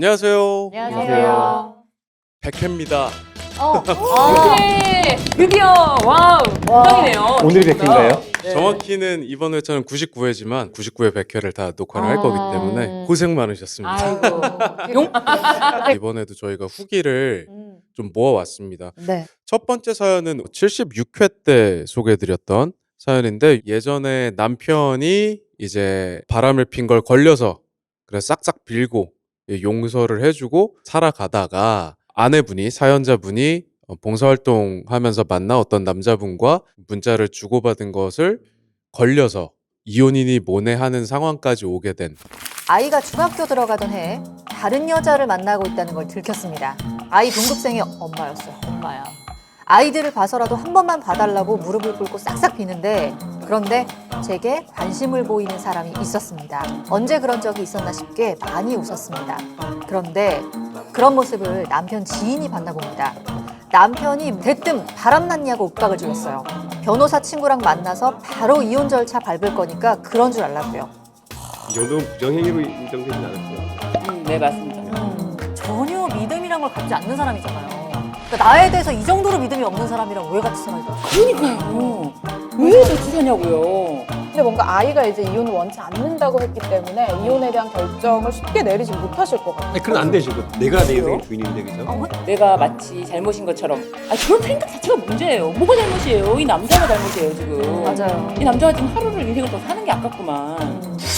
안녕하세요. 안녕하세요. 백혜입니다. 어, 네. 드디어 와우 영광이네요. 오늘이 백회인가요? 네. 정확히는 이번 회차는 99회지만 99회 100회를 다 녹화를 할 아. 거기 때문에 고생 많으셨습니다. 아이고 용. 이번에도 저희가 후기를 음. 좀 모아왔습니다. 네. 첫 번째 사연은 76회 때 소개해드렸던 사연인데 예전에 남편이 이제 바람을 핀 걸 걸려서 그래서 싹싹 빌고 용서를 해주고 살아가다가 아내분이 사연자분이 어, 봉사활동 하면서 만나 어떤 남자분과 문자를 주고받은 것을 걸려서 이혼이니 뭐네 하는 상황까지 오게 된 아이가 중학교 들어가던 해 다른 여자를 만나고 있다는 걸 들켰습니다. 아이 동급생의 엄마였어요. 엄마야. 아이들을 봐서라도 한 번만 봐달라고 무릎을 꿇고 싹싹 비는데 그런데 제게 관심을 보이는 사람이 있었습니다. 언제 그런 적이 있었나 싶게 많이 웃었습니다. 그런데 그런 모습을 남편 지인이 봤나 봅니다. 남편이 대뜸 바람났냐고 윽박을 지었어요. 변호사 친구랑 만나서 바로 이혼 절차 밟을 거니까 그런 줄 알라고요. 이 정도면 부정행위로 인정되진 않았어요. 음, 네 맞습니다. 음, 전혀 믿음이란 걸 갖지 않는 사람이잖아요. 그러니까 나에 대해서 이 정도로 믿음이 없는 사람이랑 왜 같이 살아요? 그러니까요. 왜 같이 사냐고요. 근데 뭔가 아이가 이제 이혼을 원치 않는다고 했기 때문에 이혼에 대한 결정을 쉽게 내리지 못하실 것 같아요. 아니, 그건 안 되죠. 내가 내 인생의 주인인데, 그죠? 내가 마치 잘못인 것처럼. 아 그런 생각 자체가 문제예요. 뭐가 잘못이에요? 이 남자가 잘못이에요 지금. 맞아요. 이 남자가 지금 하루를 인생을 더 사는 게 아깝구만.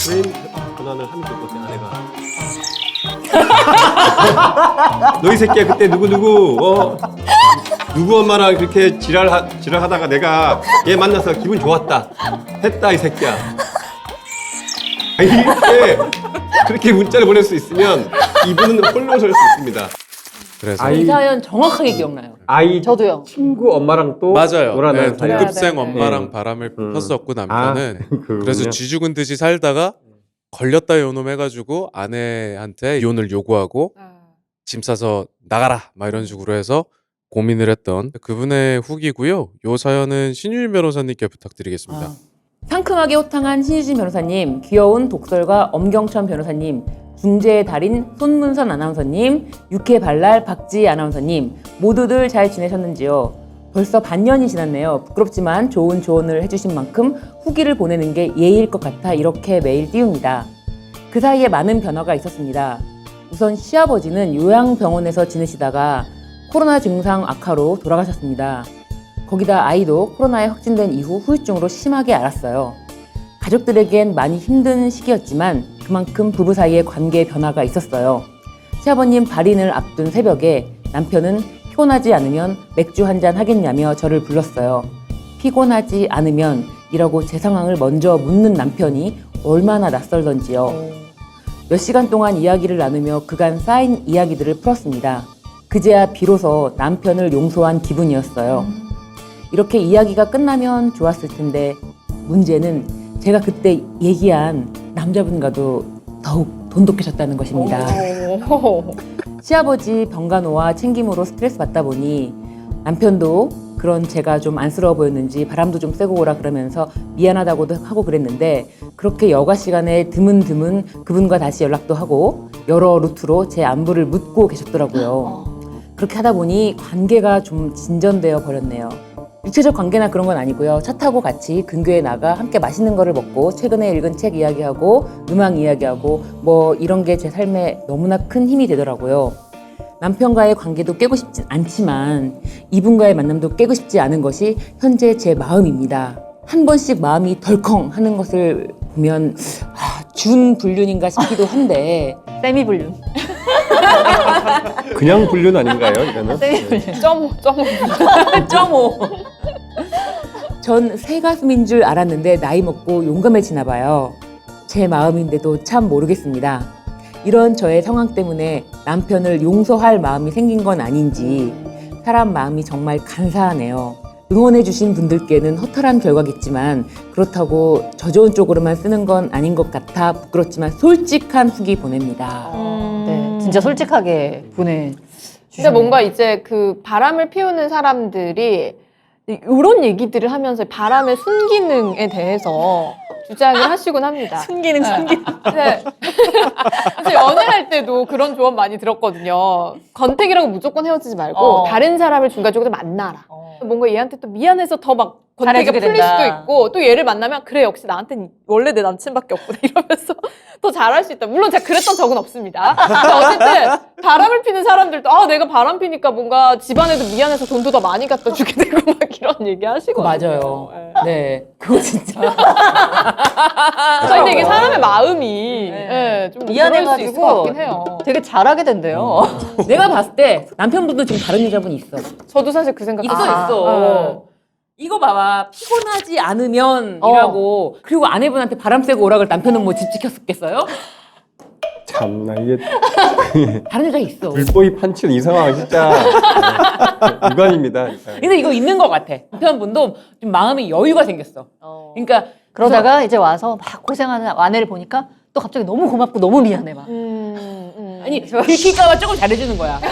브레인 전환을 하면 좋을 것 같아, 아내가. 너 이 새끼야, 그때 누구 누구, 어? 누구 엄마랑 그렇게 지랄하, 지랄하다가 내가 얘 만나서 기분 좋았다. 했다, 이 새끼야. 아니, 이렇게, 그렇게 문자를 보낼 수 있으면 이분은 홀로 설수 있습니다. 그래서 아이- 이 사연 정확하게 기억나요. 아이 저도요. 친구 엄마랑 또 맞아요. 놀아나는 네, 사연. 동급생 네, 네, 네. 엄마랑 네. 바람을 음. 폈었고 남편은 그렇군요. 그래서 쥐 죽은 듯이 살다가 걸렸다 요놈 해가지고 아내한테 이혼을 요구하고 짐 싸서 나가라 막 이런 식으로 해서 고민을 했던 그분의 후기고요. 요 사연은 신유일 변호사님께 부탁드리겠습니다. 아. 상큼하게 호탕한 신유진 변호사님, 귀여운 독설가 엄경천 변호사님, 중재의 달인 손문선 아나운서님, 육회 발랄 박지희 아나운서님 모두들 잘 지내셨는지요? 벌써 반년이 지났네요. 부끄럽지만 좋은 조언을 해주신 만큼 후기를 보내는 게 예의일 것 같아 이렇게 메일 띄웁니다. 그 사이에 많은 변화가 있었습니다. 우선 시아버지는 요양병원에서 지내시다가 코로나 증상 악화로 돌아가셨습니다. 거기다 아이도 코로나에 확진된 이후 후유증으로 심하게 앓았어요. 가족들에겐 많이 힘든 시기였지만 그만큼 부부 사이의 관계 변화가 있었어요. 시아버님 발인을 앞둔 새벽에 남편은 피곤하지 않으면 맥주 한 잔 하겠냐며 저를 불렀어요. 피곤하지 않으면 이라고 제 상황을 먼저 묻는 남편이 얼마나 낯설던지요. 몇 시간 동안 이야기를 나누며 그간 쌓인 이야기들을 풀었습니다. 그제야 비로소 남편을 용서한 기분이었어요. 이렇게 이야기가 끝나면 좋았을 텐데 문제는 제가 그때 얘기한 남자분과도 더욱 돈독해졌다는 것입니다. 오. 시아버지 병간호와 챙김으로 스트레스 받다 보니 남편도 그런 제가 좀 안쓰러워 보였는지 바람도 좀 쐬고 오라 그러면서 미안하다고도 하고 그랬는데 그렇게 여가 시간에 드문드문 그분과 다시 연락도 하고 여러 루트로 제 안부를 묻고 계셨더라고요. 그렇게 하다 보니 관계가 좀 진전되어 버렸네요. 육체적 관계나 그런 건 아니고요. 차 타고 같이 근교에 나가 함께 맛있는 거를 먹고 최근에 읽은 책 이야기하고 음악 이야기하고 뭐 이런 게 제 삶에 너무나 큰 힘이 되더라고요. 남편과의 관계도 깨고 싶진 않지만 이분과의 만남도 깨고 싶지 않은 것이 현재 제 마음입니다. 한 번씩 마음이 덜컹 하는 것을 보면 아, 준 불륜인가 싶기도 한데 세미 불륜. 그냥 불륜 아닌가요, 이거는? 네. 점, 점. 0.5. 전 새 가슴인 줄 알았는데 나이 먹고 용감해지나 봐요. 제 마음인데도 참 모르겠습니다. 이런 저의 상황 때문에 남편을 용서할 마음이 생긴 건 아닌지 사람 마음이 정말 간사하네요. 응원해주신 분들께는 허탈한 결과겠지만 그렇다고 저 좋은 쪽으로만 쓰는 건 아닌 것 같아 부끄럽지만 솔직한 후기 보냅니다. 네, 진짜 솔직하게 보내. 근데 뭔가 이제 그 바람을 피우는 사람들이 이런 얘기들을 하면서 바람의 순기능에 대해서 주장을 하시곤 합니다. 숨기는 숨기는. 네. 그래서 연애할 때도 그런 조언 많이 들었거든요. 권태기라고 무조건 헤어지지 말고 어. 다른 사람을 중간중간 만나라. 뭔가 얘한테 또 미안해서 더 막 권태기가 풀릴 된다. 수도 있고 또 얘를 만나면 그래 역시 나한테는 원래 내 남친밖에 없구나 이러면서 더 잘할 수 있다. 물론 제가 그랬던 적은 없습니다. 근데 어쨌든 바람을 피는 사람들도 아 내가 바람 피니까 뭔가 집안에도 미안해서 돈도 더 많이 갖다 주게 되고 막 이런 얘기 하시거든요. 맞아요. 네. 네. 그거 진짜. 아, 근데 이게 사람의 마음이 예, 좀 미안해가지고 같긴 해요. 되게 잘하게 된대요. 내가 봤을 때 남편분도 지금 다른 여자분 있어. 저도 사실 그 생각 있어 아, 있어. 이거 봐봐 피곤하지 않으면이라고 그리고 아내분한테 바람 쐬고 오라 그럴 남편은 뭐 집 지켰었겠어요? 참나 이게 다른 여자 있어. 불보이 판치는 이 상황 진짜 유관입니다. 진짜. 근데 이거 있는 것 같아. 남편분도 좀 마음에 여유가 생겼어. 그러니까 그러다가 이제 와서 막 고생하는 아내를 보니까 또 갑자기 너무 고맙고 너무 미안해 막. 음, 음. 아니 들킬까봐 조금 잘해주는 거야.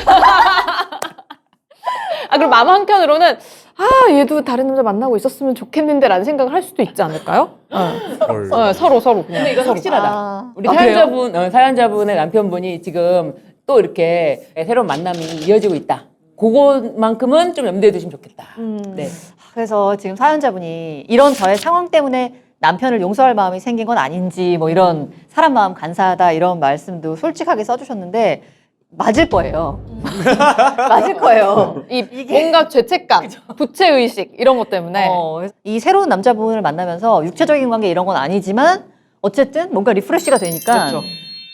아 그럼 마음 한켠으로는 아 얘도 다른 남자 만나고 있었으면 좋겠는데 라는 생각을 할 수도 있지 않을까요? 어, 헐. 어, 서로 서로 그냥. 근데 이거 확실하다. 아. 우리 아, 사연자분 어, 사연자분의 남편분이 지금 또 이렇게 새로운 만남이 이어지고 있다. 그것만큼은 좀 염두에 두시면 좋겠다. 음. 네. 그래서 지금 사연자분이 이런 저의 상황 때문에 남편을 용서할 마음이 생긴 건 아닌지 뭐 이런 사람 마음 간사하다 이런 말씀도 솔직하게 써주셨는데 맞을 거예요. 맞을 거예요. 이 뭔가 죄책감, 부채 의식 이런 것 때문에 어, 이 새로운 남자분을 만나면서 육체적인 관계 이런 건 아니지만 어쨌든 뭔가 리프레시가 되니까 그렇죠.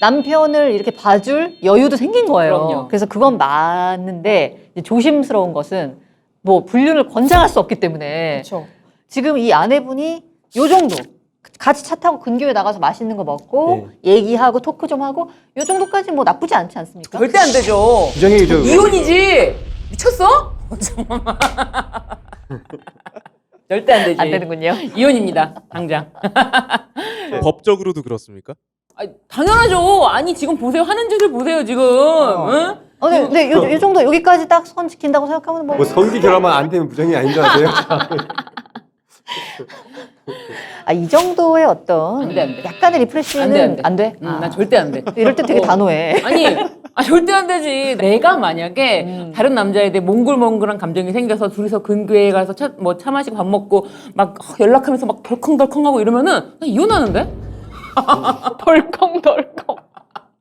남편을 이렇게 봐줄 여유도 생긴 거예요. 그럼요. 그래서 그건 맞는데 이제 조심스러운 것은 뭐 불륜을 권장할 수 없기 때문에 그렇죠. 지금 이 아내분이 요 정도 같이 차 타고 근교에 나가서 맛있는 거 먹고 네. 얘기하고 토크 좀 하고 요 정도까지 뭐 나쁘지 않지 않습니까? 절대 안 되죠. 부정행위죠. 그거. 이혼이지. 미쳤어? 절대 안 되지. 안 되는군요. 이혼입니다. 당장. 법적으로도 그렇습니까? 아, 당연하죠. 아니 지금 보세요. 하는 짓을 보세요 지금. 응? 어, 네, 네, 요, 요 정도 여기까지 딱 선 지킨다고 생각하면 뭐, 뭐 성기 결합만 안 되면 부정이 아닌 줄 아세요? 아, 이 정도의 어떤 안 돼, 안 돼. 약간의 리프레시는 안 돼, 안 돼. 안 돼? 응, 아, 난 절대 안 돼. 이럴 때 되게 어. 단호해. 아니, 아, 절대 안 되지. 내가 만약에 음. 다른 남자에 대해 몽글몽글한 감정이 생겨서 둘이서 근교에 가서 차, 뭐, 차 마시고 밥 먹고 막 어, 연락하면서 막 덜컹덜컹하고 이러면은 나 이혼하는데? 덜컹덜컹.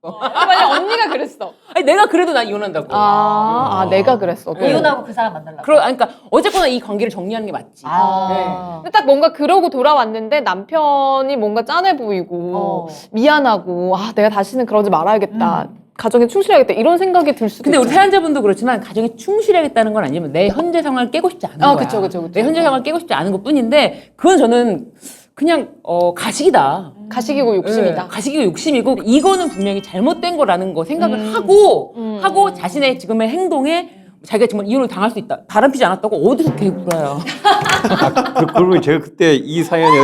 만약 언니가 그랬어. 아니, 내가 그래도 난 이혼한다고. 아, 아 내가 그랬어. 네. 이혼하고 그 사람 만나려고. 그러, 아니, 그러니까 어쨌거나 이 관계를 정리하는 게 맞지. 아. 근데 딱 뭔가 그러고 돌아왔는데 남편이 뭔가 짠해 보이고 어. 미안하고 아 내가 다시는 그러지 말아야겠다. 가정에 충실해야겠다 이런 생각이 들 수도 근데 우리 있잖아요. 사연자분도 그렇지만 가정에 충실하겠다는 건 아니지만 내 현재 상황을 깨고 싶지 않은 아, 거야. 그쵸, 그쵸, 그쵸. 내 현재 상황을 깨고 싶지 않은 것 뿐인데 그건 저는 그냥 어, 가식이다. 가식이고 욕심이다. 네, 가식이고 욕심이고 이거는 분명히 잘못된 거라는 거 생각을 음. 하고 음. 하고 자신의 지금의 행동에 자기가 정말 이혼을 당할 수 있다. 바람 피지 않았다고 어디서 개구라야. 아, 그, 그러고 제가 그때 이 사연에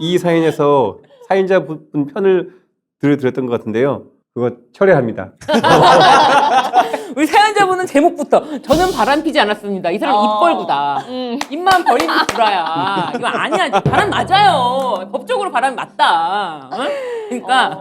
이 사연에서 사연자분 편을 들, 들었던 것 같은데요. 그거 철회합니다. 우리 사연자분은 제목부터 저는 바람 피지 않았습니다. 이 사람 어. 입벌구다. 음. 입만 버리는 구라야. 이거 아니야. 바람 맞아요. 법적으로 바람 맞다. 어? 그러니까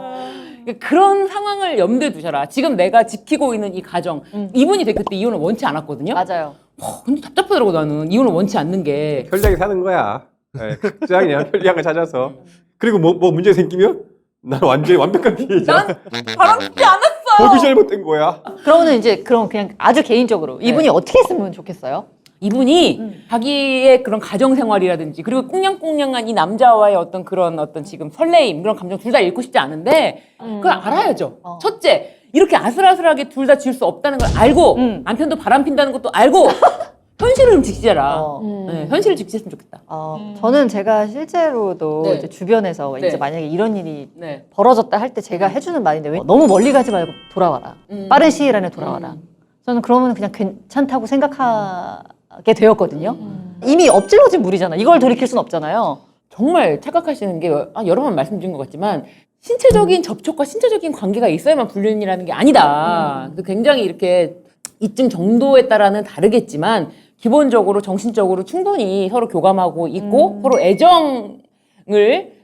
그런 상황을 염두에 두셔라. 지금 내가 지키고 있는 이 가정. 이분이 되게 그때 이혼을 원치 않았거든요. 맞아요. 어, 근데 답답하더라고 나는 이혼을 원치 않는 게. 편리하게 사는 거야. 네, 각자 그냥 편리한 거 찾아서. 그리고 뭐, 뭐 문제 생기면 난 완전히 완벽한 피해자. 난 바람 피지 않았어. 거기 잘못된 거야. 그러면은 이제 그럼 그냥 아주 개인적으로 네. 이분이 어떻게 했으면 좋겠어요? 이분이 자기의 그런 가정 생활이라든지 그리고 꽁냥꽁냥한 이 남자와의 어떤 그런 어떤 지금 설레임 그런 감정 둘다 잃고 싶지 않은데 그걸 알아야죠. 어. 첫째 이렇게 아슬아슬하게 둘 다 지을 수 없다는 걸 알고 음. 남편도 바람 핀다는 것도 알고 현실을 좀 지키자라. 어. 음. 네, 현실을 지키셨으면 좋겠다. 어, 저는 제가 실제로도 네. 이제 주변에서 네. 이제 만약에 이런 일이 네. 벌어졌다 할 때 제가 해주는 말인데 왜 너무 멀리 가지 말고 돌아와라. 음. 빠른 시일 안에 돌아와라. 음. 저는 그러면 그냥 괜찮다고 생각하게 되었거든요. 음. 이미 엎질러진 물이잖아. 이걸 돌이킬 수는 없잖아요. 정말 착각하시는 게 아, 여러 번 말씀드린 것 같지만 신체적인 접촉과 신체적인 관계가 있어야만 불륜이라는 게 아니다. 그래서 굉장히 이렇게 이쯤 정도에 따라는 다르겠지만 기본적으로 정신적으로 충분히 서로 교감하고 있고 음. 서로 애정을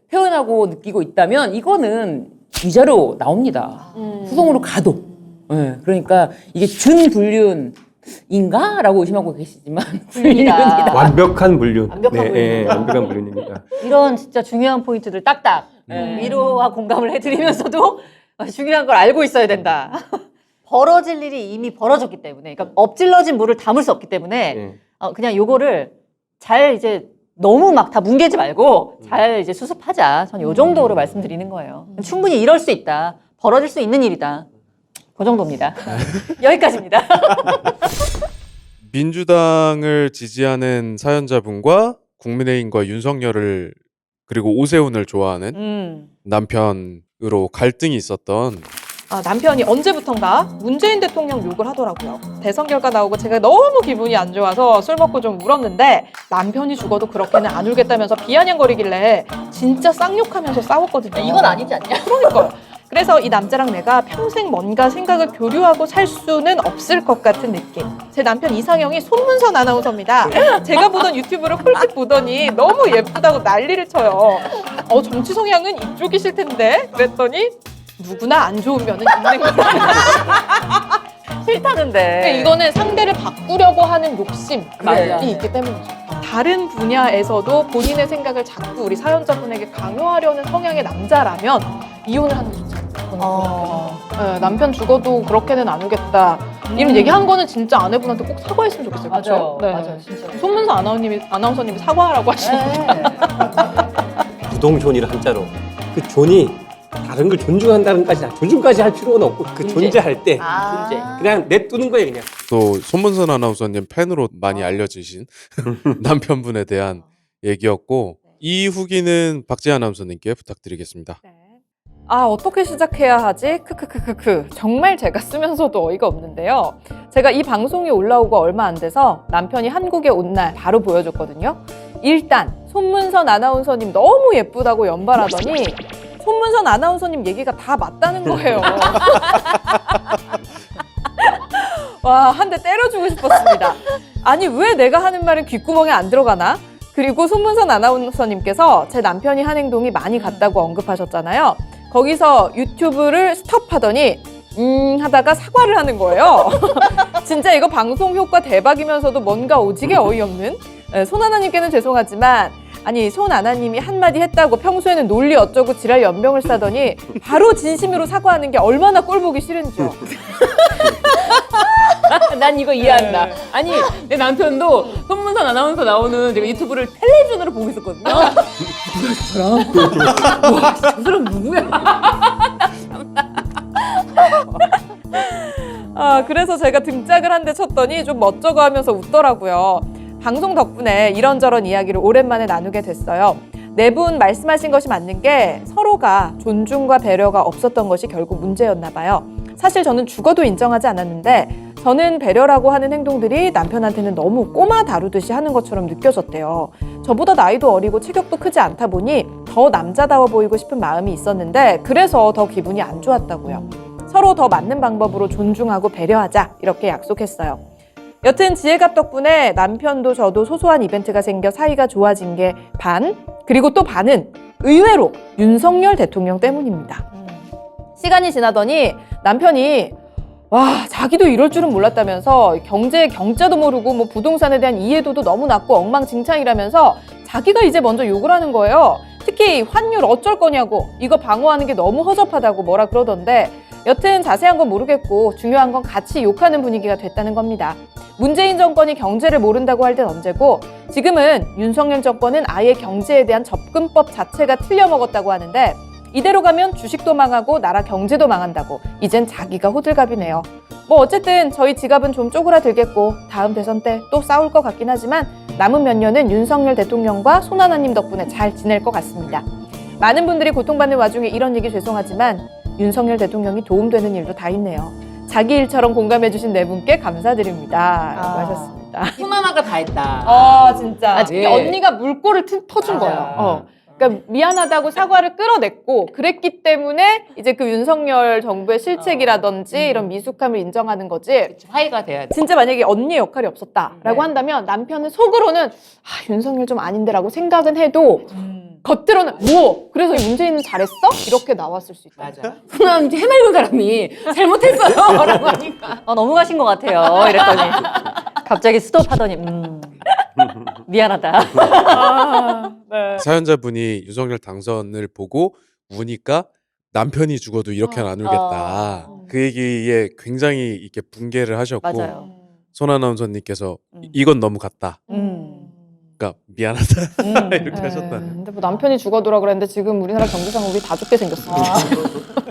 표현하고 느끼고 있다면 이거는 위자료 나옵니다. 음. 소송으로 가도. 예, 그러니까 이게 준불륜인가 라고 의심하고 계시지만 불륜이다. 완벽한 불륜. 완벽한 네, 불륜. 예, 완벽한 불륜입니다. 이런 진짜 중요한 포인트들 딱딱 네. 위로와 공감을 해드리면서도 중요한 걸 알고 있어야 된다. 벌어질 일이 이미 벌어졌기 때문에, 그러니까 엎질러진 물을 담을 수 없기 때문에 예. 어, 그냥 요거를 잘 이제 너무 막 다 뭉개지 말고 잘 이제 수습하자. 저는 요 정도로 말씀드리는 거예요. 충분히 이럴 수 있다. 벌어질 수 있는 일이다. 그 정도입니다. 여기까지입니다. 민주당을 지지하는 사연자분과 국민의힘과 윤석열을 그리고 오세훈을 좋아하는 음. 남편으로 갈등이 있었던 아, 남편이 언제부턴가 문재인 대통령 욕을 하더라고요. 대선 결과 나오고 제가 너무 기분이 안 좋아서 술 먹고 좀 울었는데 남편이 죽어도 그렇게는 안 울겠다면서 비아냥거리길래 진짜 쌍욕하면서 싸웠거든요. 이건 아니지 않냐? 그러니까요. 그래서 이 남자랑 내가 평생 뭔가 생각을 교류하고 살 수는 없을 것 같은 느낌. 제 남편 이상형이 손문선 아나운서입니다. 제가 보던 유튜브를 홀쭉 보더니 너무 예쁘다고 난리를 쳐요. 어, 정치 성향은 이쪽이실 텐데? 그랬더니 누구나 안 좋은 면은 있는 거예요. 싫다는데. 그러니까 이거는 상대를 바꾸려고 하는 욕심이 맞아. 있기 때문이죠. 다른 분야에서도 본인의 생각을 자꾸 우리 사연자분에게 강요하려는 성향의 남자라면 이혼을 하는 않을까. 어. 네, 남편 죽어도 그렇게는 안 오겠다. 이런 얘기한 거는 진짜 아내분한테 꼭 사과했으면 좋겠어요. 맞아요. 그렇죠? 네. 맞아요. 진짜. 손문서 아나운서님이, 아나운서님이 사과하라고 하시니까. 네. 부동존이라 한자로 그 존이 다른 걸 존중한다는 까지 존중까지 할 필요는 없고 그 존재. 존재할 때 아. 존재 그냥 내두는 거예요 그냥. 또 손문선 아나운서님 팬으로 많이 알려지신 남편분에 대한 얘기였고 이 후기는 박지 아나운서님께 부탁드리겠습니다. 네. 아 어떻게 시작해야 하지? 크크크크크 정말 제가 쓰면서도 어이가 없는데요. 제가 이 방송이 올라오고 얼마 안 돼서 남편이 한국에 온 날 바로 보여줬거든요. 일단 손문선 아나운서님 너무 예쁘다고 연발하더니 손문선 아나운서님 얘기가 다 맞다는 거예요. 와 한 대 때려주고 싶었습니다. 아니 왜 내가 하는 말은 귓구멍에 안 들어가나? 그리고 손문선 아나운서님께서 제 남편이 한 행동이 많이 같다고 언급하셨잖아요. 거기서 유튜브를 스톱하더니 음 하다가 사과를 하는 거예요. 진짜 이거 방송 효과 대박이면서도 뭔가 오지게 어이없는 네, 손하나님께는 죄송하지만 아니 손아나님이 한마디 했다고 평소에는 논리 어쩌고 지랄 연병을 싸더니 바로 진심으로 사과하는 게 얼마나 꼴보기 싫은지요. 난 이거 이해한다. 네. 아니 내 남편도 손문선 아나운서 나오는 제가 유튜브를 텔레비전으로 보고 있었거든요. 누구야 저 사람? 와, 저 사람 누구야? 아, 그래서 제가 등짝을 한 대 쳤더니 좀 멋쩍어 하면서 웃더라고요. 방송 덕분에 이런저런 이야기를 오랜만에 나누게 됐어요. 네 분 말씀하신 것이 맞는 게 서로가 존중과 배려가 없었던 것이 결국 문제였나 봐요. 사실 저는 죽어도 인정하지 않았는데 저는 배려라고 하는 행동들이 남편한테는 너무 꼬마 다루듯이 하는 것처럼 느껴졌대요. 저보다 나이도 어리고 체격도 크지 않다 보니 더 남자다워 보이고 싶은 마음이 있었는데 그래서 더 기분이 안 좋았다고요. 서로 더 맞는 방법으로 존중하고 배려하자 이렇게 약속했어요. 여튼 지혜갑 덕분에 남편도 저도 소소한 이벤트가 생겨 사이가 좋아진 게 반, 그리고 또 반은 의외로 윤석열 대통령 때문입니다. 시간이 지나더니 남편이 와 자기도 이럴 줄은 몰랐다면서 경제 경자도 모르고 뭐 부동산에 대한 이해도도 너무 낮고 엉망진창이라면서 자기가 이제 먼저 욕을 하는 거예요. 특히 환율 어쩔 거냐고 이거 방어하는 게 너무 허접하다고 뭐라 그러던데 여튼 자세한 건 모르겠고 중요한 건 같이 욕하는 분위기가 됐다는 겁니다. 문재인 정권이 경제를 모른다고 할 땐 언제고 지금은 윤석열 정권은 아예 경제에 대한 접근법 자체가 틀려먹었다고 하는데 이대로 가면 주식도 망하고 나라 경제도 망한다고 이젠 자기가 호들갑이네요. 뭐 어쨌든 저희 지갑은 좀 쪼그라들겠고 다음 대선 때 또 싸울 것 같긴 하지만 남은 몇 년은 윤석열 대통령과 손하나님 덕분에 잘 지낼 것 같습니다. 많은 분들이 고통받는 와중에 이런 얘기 죄송하지만 윤석열 대통령이 도움되는 일도 다 있네요. 자기 일처럼 공감해주신 네 분께 감사드립니다. 라고 아. 하셨습니다. 수마마가 다 했다. 아 진짜 아, 네. 언니가 물꼬를 트- 터준. 거예요. 어. 그러니까 미안하다고 사과를 끌어냈고 그랬기 때문에 이제 그 윤석열 정부의 실책이라든지 이런 미숙함을 인정하는 거지. 화해가 돼야 돼. 진짜 만약에 언니의 역할이 없었다라고 네. 한다면 남편은 속으로는 아, 윤석열 좀 아닌데라고 생각은 해도 겉으로는 뭐 그래서 문재인은 잘했어 이렇게 나왔을 수 있다. 맞아. 그냥 이제 해맑은 사람이 잘못했어요. 라고 하니까. 어, 넘어가신 것 같아요. 이랬더니 갑자기 스톱하더니 음, 미안하다. 아, 네. 사연자분이 윤석열 당선을 보고 우니까 남편이 죽어도 이렇게 어, 는안 울겠다. 어. 그 얘기에 굉장히 이렇게 붕괴를 하셨고 맞아요. 손 아나운서님께서 음. 이건 너무 같다. 음. 그러니까 미안하다 음. 이렇게 네. 하셨다는. 근데 뭐 남편이 죽어도라 그랬는데 지금 우리나라 경제상 우리 다 죽게 생겼습니다.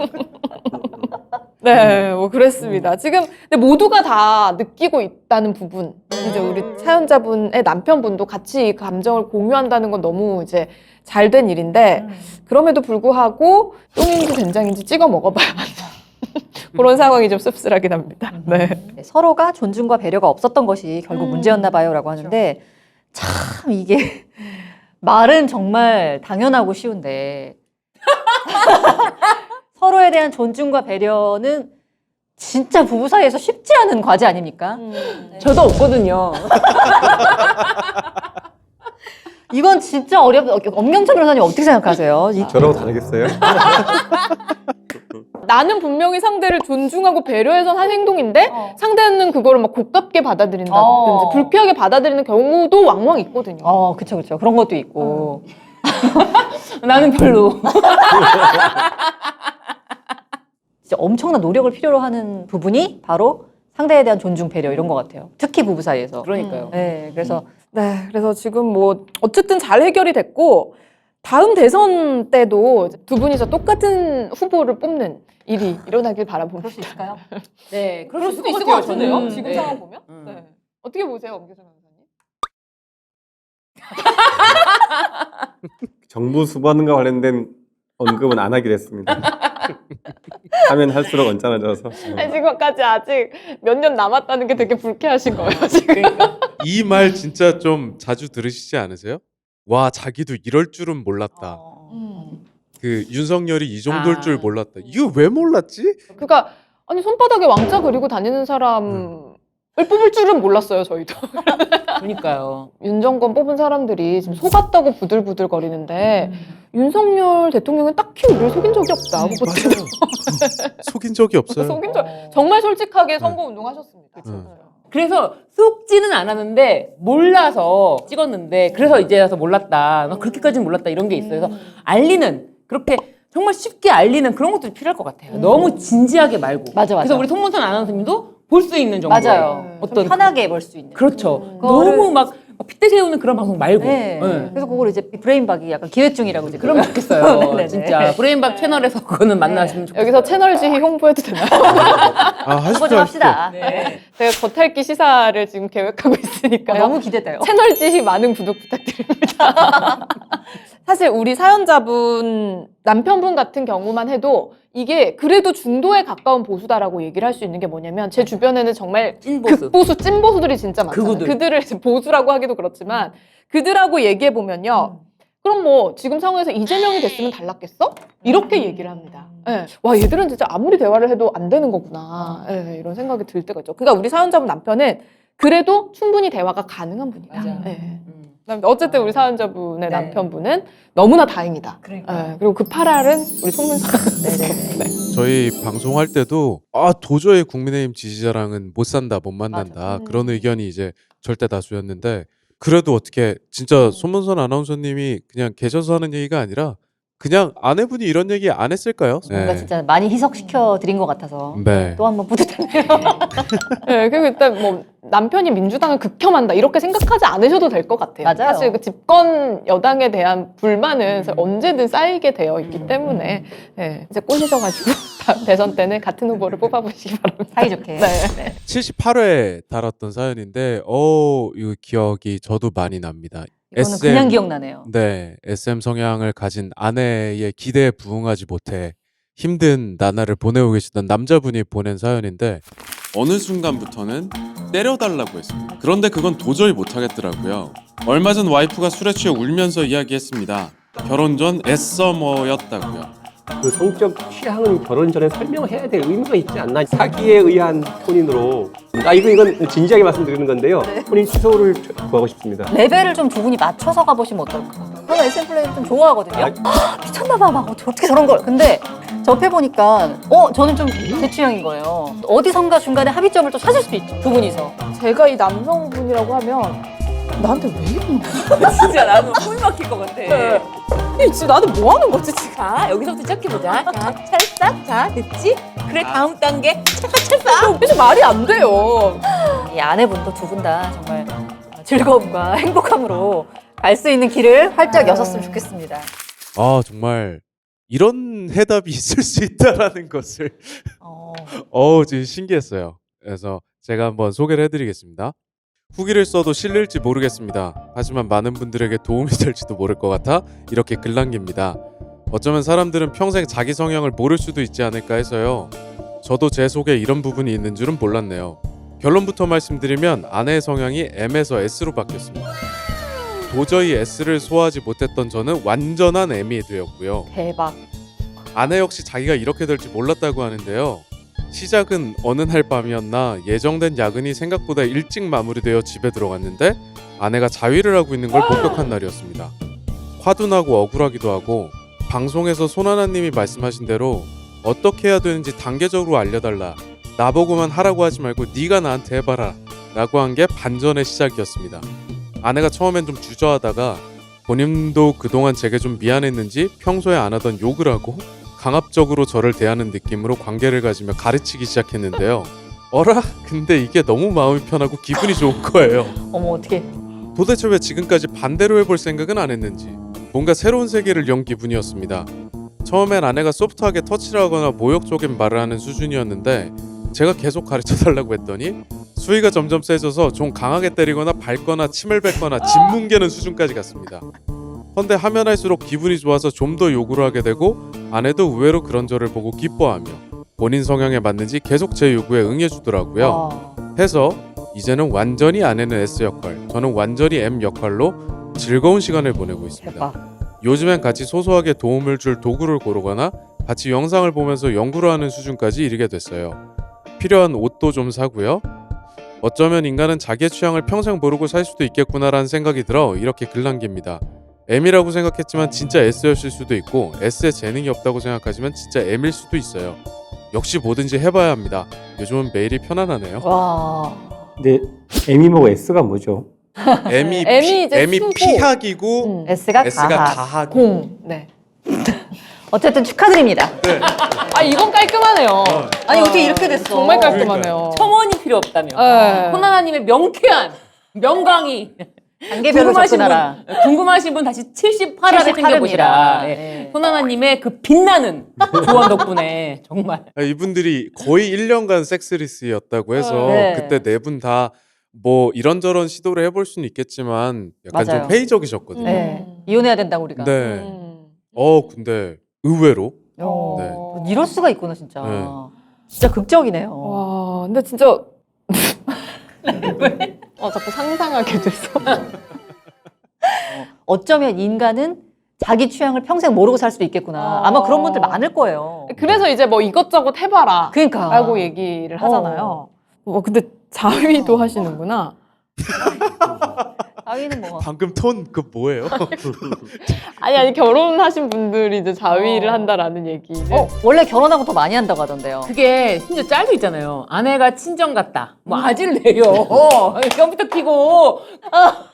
네, 뭐 그랬습니다. 지금 근데 모두가 다 느끼고 있다는 부분, 이제 우리 사연자분의 남편분도 같이 이 감정을 공유한다는 건 너무 이제 잘 된 일인데 그럼에도 불구하고 똥인지 된장인지 찍어 먹어봐야 하는 그런 상황이 좀 씁쓸하긴 합니다. 네. 네, 서로가 존중과 배려가 없었던 것이 결국 음. 문제였나 봐요라고 하는데 참 이게 말은 정말 당연하고 쉬운데 서로에 대한 존중과 배려는 진짜 부부 사이에서 쉽지 않은 과제 아닙니까? 저도 없거든요. 이건 진짜 어렵. 엄경천 변호사님 어떻게 생각하세요? 이- 저라고 다르겠어요? 나는 분명히 상대를 존중하고 배려해서 한 행동인데 어. 상대는 그거를 막 고깝게 받아들인다든지 어. 불쾌하게 받아들이는 경우도 왕왕 있거든요. 어, 그쵸, 그쵸. 그런 것도 있고. 나는 별로. 진짜 엄청난 노력을 필요로 하는 부분이 바로 상대에 대한 존중, 배려 이런 것 같아요. 특히 부부 사이에서. 그러니까요. 네, 그래서 네, 그래서 지금 뭐 어쨌든 잘 해결이 됐고 다음 대선 때도 두 분이서 똑같은 후보를 뽑는 일이 일어나길 바라봅니다. 그럴 수 있을까요? 네, 그럴 수도 있을 것 같은데요. 저는. 지금 네. 상황 보면. 음. 네. 어떻게 보세요, 엄기선 변호사님? 정부 수반과 관련된 언급은 안 하기로 했습니다. 하면 할수록 언짢아져서. 아니, 지금까지 아직 몇 년 남았다는 게 되게 불쾌하신 거예요, 지금. 이 말 진짜 좀 자주 들으시지 않으세요? 와 자기도 이럴 줄은 몰랐다. 어. 음. 그 윤석열이 이 정도일 아. 줄 몰랐다. 이거 왜 몰랐지? 그러니까 아니 손바닥에 왕자 그리고 다니는 사람을 뽑을 줄은 몰랐어요, 저희도. 그러니까요. 윤정권 뽑은 사람들이 지금 속았다고 부들부들 거리는데 윤석열 대통령은 딱히 우리를 속인 적이 없다. 네, 후보 때 속인 적이 없어요. 속인 적 정말 솔직하게 선거 운동하셨습니다. 음. 그래서 속지는 않았는데 몰라서 찍었는데 그래서 이제 와서 몰랐다. 막 그렇게까지는 몰랐다 이런 게 있어요. 그래서 알리는 그렇게 정말 쉽게 알리는 그런 것들이 필요할 것 같아요. 너무 진지하게 말고. 맞아, 맞아. 그래서 우리 손문선 아나운서님도 볼 수 있는 정도. 맞아요. 어떤 편하게 볼 수 있는. 그렇죠. 그거를- 너무 막 핏대 세우는 그런 방송 말고. 네. 네. 그래서 그걸 이제 브레인박이 약간 기회증이라고 이제 그러면 좋겠어요. 네네네. 진짜 브레인밥 채널에서 그거는 만나시면 좋겠어요. 여기서 채널 지휘 홍보해도 되나요? 아 한번 하시죠 좀 하시죠. 합시다. 네. 제가 겉핥기 시사를 지금 계획하고 어, 있으니까요. 너무 기대돼요. 채널 지휘 많은 구독 부탁드립니다. 사실 우리 사연자분 남편분 같은 경우만 해도 이게 그래도 중도에 가까운 보수다라고 얘기를 할 수 있는 게 뭐냐면 제 주변에는 정말 찐보수. 극보수 찐보수들이 진짜 많잖아요. 그구들. 그들을 이제 보수라고 하기도 그렇지만 그들하고 얘기해 보면요. 그럼 뭐 지금 상황에서 이재명이 됐으면 달랐겠어? 이렇게 얘기를 합니다. 예. 와 얘들은 진짜 아무리 대화를 해도 안 되는 거구나. 예, 이런 생각이 들 때가 있죠. 그러니까 우리 사연자분 남편은 그래도 충분히 대화가 가능한 분이다. 맞아요. 예. 음. 그다음에 어쨌든 우리 사연자분의 네. 남편분은 너무나 다행이다. 그러니까. 예, 그리고 그 팔알은 우리 송문선. 네네. 저희 방송할 때도 아 도저히 국민의힘 지지자랑은 못 산다 못 만난다 맞아. 음. 그런 의견이 이제 절대 다수였는데 그래도 어떻게 진짜 손문선 아나운서님이 그냥 계셔서 하는 얘기가 아니라 그냥 아내분이 이런 얘기 안 했을까요? 뭔가 진짜 많이 희석시켜 드린 것 같아서 네. 또 한 번 뿌듯하네요. 예, 그리고 일단 뭐 남편이 민주당을 극혐한다 이렇게 생각하지 않으셔도 될 것 같아요. 맞아요. 사실 그 집권 여당에 대한 불만은 사실 언제든 쌓이게 되어 있기 때문에 예, 이제 꼬시셔가지고 다음 대선 때는 같은 후보를 뽑아보시기 바랍니다. 사이좋게. 네. 78회 달았던 사연인데 어 이거 기억이 저도 많이 납니다. 이거는 그냥 기억나네요. 네, SM 성향을 가진 아내의 기대에 부응하지 못해 힘든 나날을 보내고 계시던 남자분이 보낸 사연인데 어느 순간부터는 때려달라고 했습니다. 그런데 그건 도저히 못하겠더라고요. 얼마 전 와이프가 술에 취해 울면서 이야기했습니다. 결혼 전 애써머였다고요. 그 성적 취향은 결혼 전에 설명해야 될 의무가 있지 않나? 사기에 의한 혼인으로 아 이거 이건 진지하게 말씀드리는 건데요. 혼인 취소를 구하고 싶습니다. 레벨을 좀 두 분이 맞춰서 가보시면 어떨까? 저는 SM 플레이를 좀 좋아하거든요. 아, 미쳤나봐, 막 어떻게 저런 걸. 근데 접해보니까, 어, 저는 좀 제 취향인 거예요. 어디선가 중간에 합의점을 또 찾을 수도 있죠, 두 분이서. 제가 이 남성분이라고 하면 나한테 왜 이러는 거야? 진짜 나도 꿀 막힐 것 같아. 이 지금 나한테 뭐 하는 거지 지금? 자, 여기서부터 시작해보자. 자, 찰싹. 자, 됐지? 그래, 다음 단계. 찰싹. 그래서 말이 안 돼요. 이 아내분도 두 분 다 정말 즐거움과 행복함으로 갈 수 있는 길을 활짝 여셨으면 좋겠습니다. 아 정말 이런 해답이 있을 수 있다라는 것을 어, 어우 지금 신기했어요. 그래서 제가 한번 소개를 해드리겠습니다. 후기를 써도 실릴지 모르겠습니다. 하지만 많은 분들에게 도움이 될지도 모를 것 같아 이렇게 글 남깁니다. 어쩌면 사람들은 평생 자기 성향을 모를 수도 있지 않을까 해서요. 저도 제 속에 이런 부분이 있는 줄은 몰랐네요. 결론부터 말씀드리면 아내의 성향이 M에서 S로 바뀌었습니다. 도저히 S를 소화하지 못했던 저는 완전한 M이 되었고요. 대박. 아내 역시 자기가 이렇게 될지 몰랐다고 하는데요. 시작은 어느 날 밤이었나 예정된 야근이 생각보다 일찍 마무리되어 집에 들어갔는데 아내가 자위를 하고 있는 걸 목격한 날이었습니다. 화도 나고 억울하기도 하고 방송에서 손하나님이 말씀하신 대로 어떻게 해야 되는지 단계적으로 알려달라. 나보고만 하라고 하지 말고 네가 나한테 해봐라. 라고 한 게 반전의 시작이었습니다. 아내가 처음엔 좀 주저하다가 본인도 그동안 제게 좀 미안했는지 평소에 안 하던 욕을 하고 강압적으로 저를 대하는 느낌으로 관계를 가지며 가르치기 시작했는데요. 어라? 근데 이게 너무 마음이 편하고 기분이 좋은 거예요. 어머, 어떻게. 도대체 왜 지금까지 반대로 해볼 생각은 안 했는지 뭔가 새로운 세계를 연 기분이었습니다. 처음엔 아내가 소프트하게 터치를 하거나 모욕적인 말을 하는 수준이었는데 제가 계속 가르쳐 달라고 했더니 수위가 점점 세져서 좀 강하게 때리거나 밟거나 침을 뱉거나 짓뭉개는 수준까지 갔습니다. 헌데 하면 할수록 기분이 좋아서 좀 더 요구를 하게 되고 아내도 의외로 그런 저를 보고 기뻐하며 본인 성향에 맞는지 계속 제 요구에 응해주더라고요. 와. 해서 이제는 완전히 아내는 S 역할, 저는 완전히 M 역할로 즐거운 시간을 보내고 있습니다. 대박. 요즘엔 같이 소소하게 도움을 줄 도구를 고르거나 같이 영상을 보면서 연구를 하는 수준까지 이르게 됐어요. 필요한 옷도 좀 사고요. 어쩌면 인간은 자기의 취향을 평생 모르고 살 수도 있겠구나라는 생각이 들어 이렇게 글 남깁니다. M이라고 생각했지만 진짜 S였을 수도 있고 S에 재능이 없다고 생각하지만 진짜 M일 수도 있어요. 역시 뭐든지 해봐야 합니다. 요즘은 매일이 편안하네요. 와. 근데 M이 뭐고 S가 뭐죠? M이 M이 피, 이제 M이 수고. 피학이고 음. S가 S가 가하. 가학. 공. 네. 어쨌든 축하드립니다. 아 이건 깔끔하네요. 아니, 어떻게 이렇게 됐어? 정말 깔끔하네요. 첨언이 필요 없다며. 네. 호나나님의 명쾌한 명강의 단계별로 궁금하신 접근하라. 분, 궁금하신 분 다시 78화를 78 챙겨보시라. 입니다. 예. 네. 호나나님의 그 빛나는 조언 덕분에 정말 아, 이분들이 거의 1년간 섹스리스였다고 해서 네. 그때 네 분 다 뭐 이런저런 시도를 해볼 수는 있겠지만 약간 맞아요. 좀 회의적이셨거든요. 네. 이혼해야 된다고 우리가. 네. 음. 어 근데 의외로 어, 네. 이럴 수가 있구나 진짜. 네. 진짜 극적이네요. 와, 근데 진짜 어 자꾸 상상하게 돼서. 어쩌면 인간은 자기 취향을 평생 모르고 살 수도 있겠구나. 어. 아마 그런 분들 많을 거예요. 그래서 이제 뭐 이것저것 해봐라. 그러니까. 라고 얘기를 하잖아요. 어, 근데 자위도 하시는구나. 자위는 뭐. 방금 톤 그 뭐예요? 아니 아니 결혼하신 분들이 이제 자위를 어. 한다라는 얘기. 어, 원래 결혼하고 더 많이 한다고 하던데요. 그게 심지어 짤도 있잖아요. 아내가 친정 갔다. 뭐 아지를 내려. 어, 컴퓨터 키고. 아.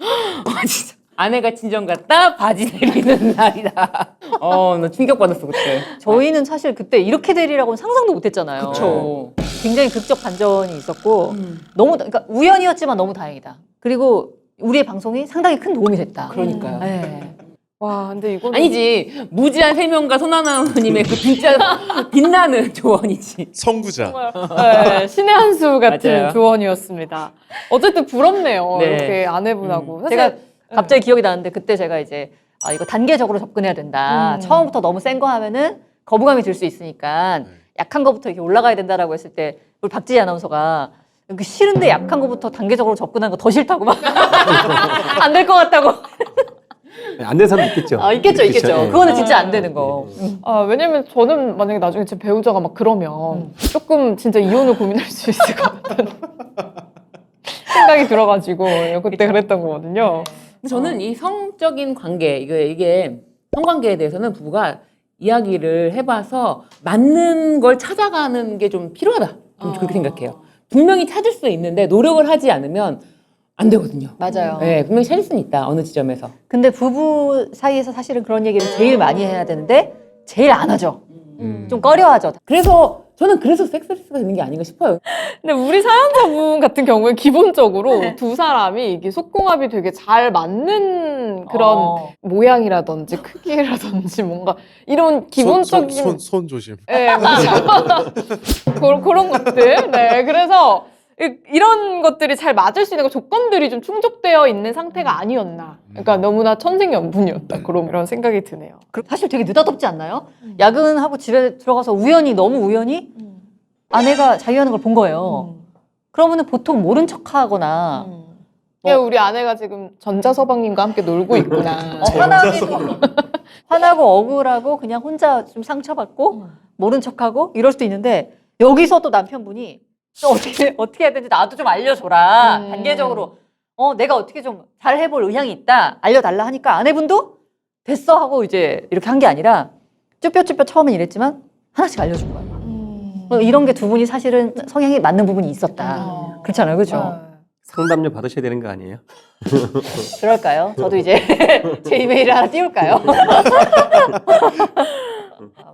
아, 진짜. 아내가 친정 갔다 바지 내리는 날이다. 어, 나 충격 받았어 그때. 저희는 사실 그때 이렇게 되리라고는 상상도 못 했잖아요. 그쵸. 굉장히 극적 반전이 있었고 음. 너무 그러니까 우연이었지만 너무 다행이다. 그리고 우리의 방송이 상당히 큰 도움이 됐다. 그러니까요. 네. 와 근데 이거는 아니지 무지한 세명과 손하나님의 그 진짜 빛나는 조언이지. 성구자. 정말 네, 신의 한 수 같은 맞아요. 조언이었습니다. 어쨌든 부럽네요. 네. 이렇게 아내분하고. 사실 제가 갑자기 기억이 나는데 그때 제가 이제 아 이거 단계적으로 접근해야 된다. 음. 처음부터 너무 센 거 하면은 거부감이 들 수 있으니까 네. 약한 거부터 이렇게 올라가야 된다라고 했을 때 우리 박지희 아나운서가 그 싫은데 약한 거부터 단계적으로 접근하는 거 더 싫다고 막 안 될 것 같다고 안 된 사람 있겠죠. 아 있겠죠 있겠죠. 예. 그거는 진짜 안 되는 거. 아, 왜냐면 저는 만약에 나중에 제 배우자가 막 그러면 조금 진짜 이혼을 고민할 수 있을 것 같은 생각이 들어가지고 그때 그랬던 거거든요. 근데 저는 이 성적인 관계 이게 이게 성관계에 대해서는 부부가 이야기를 해봐서 맞는 걸 찾아가는 게 좀 필요하다. 좀 어. 그렇게 생각해요. 분명히 찾을 수 있는데 노력을 하지 않으면 안 되거든요. 맞아요. 네, 분명히 찾을 수는 있다. 어느 지점에서. 근데 부부 사이에서 사실은 그런 얘기를 제일 많이 해야 되는데 제일 안 하죠. 음. 좀 꺼려하죠. 그래서 저는 그래서 섹스리스가 되는 게 아닌가 싶어요. 근데 우리 사연자분 같은 경우에 기본적으로 두 사람이 이게 속궁합이 되게 잘 맞는 그런 어. 모양이라든지 크기라든지 뭔가 이런 기본적인 손, 손, 손 조심. 네, 맞아요. 그런, 그런 것들. 네, 그래서 이- 이런 것들이 잘 맞을 수 있는 그 조건들이 좀 충족되어 있는 상태가 아니었나. 그러니까 너무나 천생연분이었다. 그런 이런 생각이 드네요. 그- 사실 되게 느닷없지 않나요? 야근하고 집에 들어가서 우연히 너무 우연히 아내가 자유하는 걸 본 거예요. 그러면은 보통 모른 척하거나 야, 우리 아내가 지금 전자서방님과 함께 놀고 있구나. 어, 화나기도 화나고 억울하고 그냥 혼자 좀 상처받고 모른 척하고 이럴 수도 있는데 여기서 또 남편분이 또 어떻게 어떻게 해야 되는지 나도 좀 알려줘라 음. 단계적으로 어 내가 어떻게 좀 잘 해볼 의향이 있다 알려달라 하니까 아내분도 됐어 하고 이제 이렇게 한 게 아니라 쭈뼛쭈뼛 처음엔 이랬지만 하나씩 알려준 거예요. 뭐 이런 게 두 분이 사실은 성향이 맞는 부분이 있었다. 어. 그렇잖아요, 그렇죠? 상담료 받으셔야 되는 거 아니에요? 그럴까요? 저도 이제 제 이메일을 하나 띄울까요?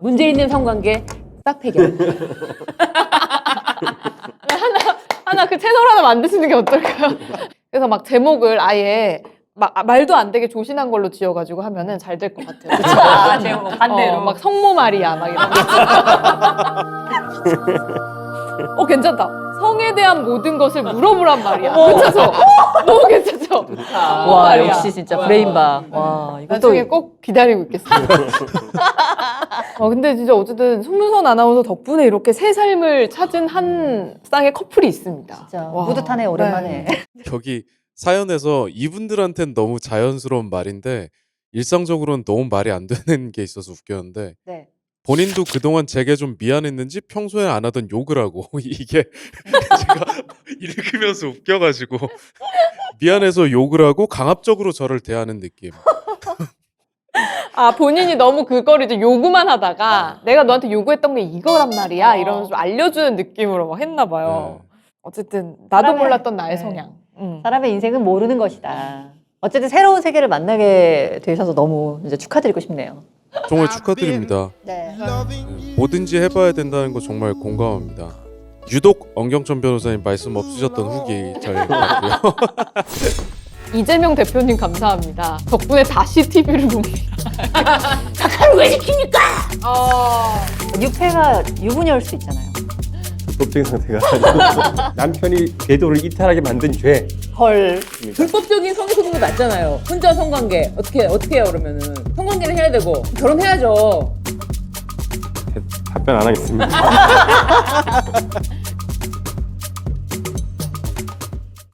문제 있는 성관계 싹 해결. 하나 그 채널 하나 만드시는 게 어떨까요? 그래서 막 제목을 아예 막 아, 말도 안 되게 조신한 걸로 지어가지고 하면은 잘 될 것 같아요. 그쵸? 아, 제목 반대로. 어, 막 성모 마리아 막 이런 거. 어 괜찮다. 성에 대한 모든 것을 물어보란 말이야. 괜찮죠? 너무 괜찮죠? 와 말이야. 역시 진짜 브레인바. 와 이것도 나중에 꼭 기다리고 있겠습니다. 어, 근데 진짜 어쨌든 손문선 아나운서 덕분에 이렇게 새 삶을 찾은 한 쌍의 커플이 있습니다. 진짜 와. 뿌듯하네 오랜만에. 네. 여기 사연에서 이분들한텐 너무 자연스러운 말인데 일상적으로는 너무 말이 안 되는 게 있어서 웃겼는데 네. 본인도 그동안 제게 좀 미안했는지 평소에 안 하던 욕을 하고 이게 제가 읽으면서 웃겨가지고 미안해서 욕을 하고 강압적으로 저를 대하는 느낌. 아 본인이 너무 그걸 이제 요구만 하다가 내가 너한테 요구했던 게 이거란 말이야 이러면서 좀 알려주는 느낌으로 막 했나 봐요. 네. 어쨌든 나도 사람의- 몰랐던 나의 네. 성향. 음. 사람의 인생은 모르는 것이다. 어쨌든 새로운 세계를 만나게 되셔서 너무 이제 축하드리고 싶네요. 정말 축하드립니다. 네. 네, 뭐든지 해봐야 된다는 거 정말 공감합니다. 유독 엄경천 변호사님 말씀 없으셨던 후기 잘 봤고요. 이재명 대표님 감사합니다. 덕분에 다시 TV를 봅니다. 유패가 유부녀일 수 있잖아요. 불법적인 상태가 아니고 남편이 궤도를 이탈하게 만든 죄. 헐. 불법적인 성소금도 맞잖아요. 혼자 성관계 어떻게 어떻게 해요 그러면은 성관계는 해야 되고 결혼해야죠. 답변 안 하겠습니다.